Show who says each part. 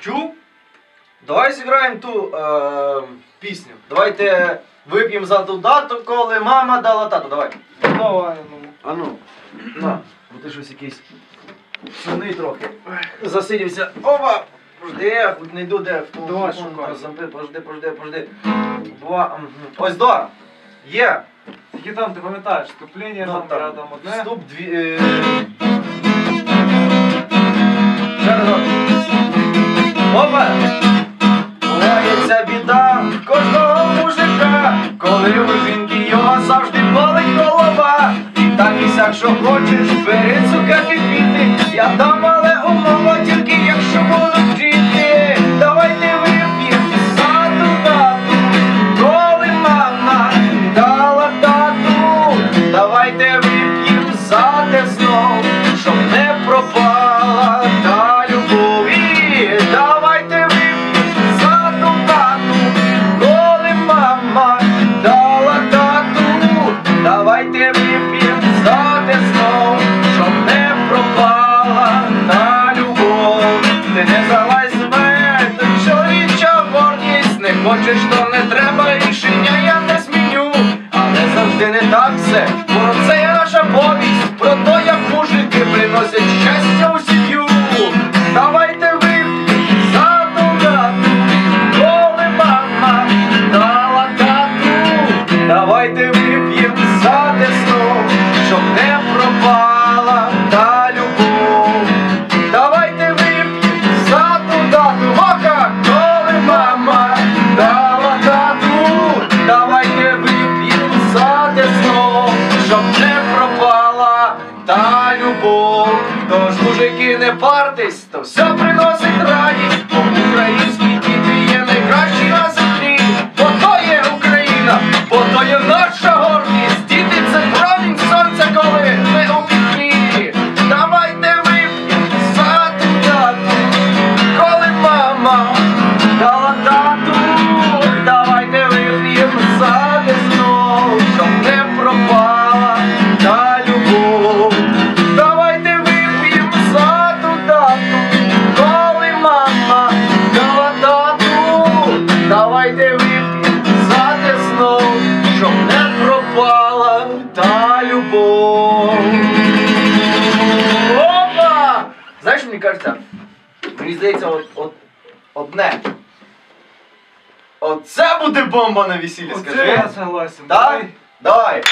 Speaker 1: Чув? Давай зіграємо ту е, пісню. Давайте вип'ємо за ту дату, коли мама дала тату. Давай.
Speaker 2: Давай, ну.
Speaker 1: А ну, на, бо ти щось якийсь сумний трохи. Засидівся. Опа! Пожди, хоч не йду де в тому
Speaker 2: Давай, шукай.
Speaker 1: пожди, пожди, пожди. Два. мгм. Ось до. Є.
Speaker 2: Тільки там ти пам'ятаєш, вступлення
Speaker 1: Ну,
Speaker 2: там,
Speaker 1: там,
Speaker 2: рядом одне.
Speaker 1: Вступ дві. Е... біда кожного мужика, коли у жінки його завжди болить голова. І так і сяк, що хочеш, бери цукерки квіти. Я дам, але умова тільки якщо будуть діти. Давайте вип'ємо за ту дату, коли мама дала тату. Давайте вип'ємо за те знов, хочеш, то не треба рішення, я не зміню. Але завжди не так все, бо це є наша повість про те, як мужики приносять щастя Тож, мужики, не партись, то все приносить мені кажеться, мені здається, от, от, одне. Оце буде бомба на весіллі,
Speaker 2: Оце
Speaker 1: скажи.
Speaker 2: я согласен.
Speaker 1: Так? Давай.